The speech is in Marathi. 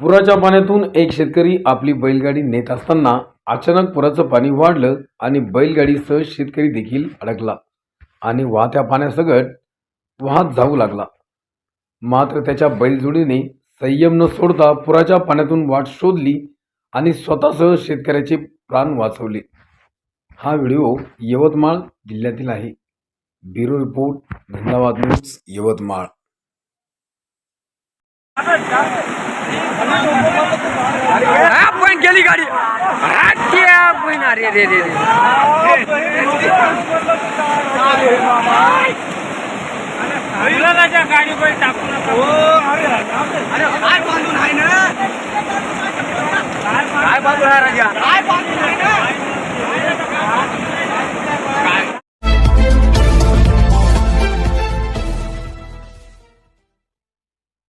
पुराच्या पाण्यातून एक शेतकरी आपली बैलगाडी नेत असताना अचानक पुराचं पाणी वाढलं आणि बैलगाडीसह शेतकरी देखील अडकला आणि वाहत्या पाण्यासकट वाहत जाऊ लागला. मात्र त्याच्या बैलजोडीने संयम न सोडता पुराच्या पाण्यातून वाट शोधली आणि स्वतःसह शेतकऱ्याचे प्राण वाचवले. हा व्हिडिओ यवतमाळ जिल्ह्यातील आहे. ब्युरो रिपोर्ट धन्यवाद न्यूज यवतमाळ. पण गेली गाडी? हा पण अरे रे रे रे। गुलाबाच्या गाडीवर टाकू नका अरे काय बांधून आहे ना काय बाजू आहे? राजा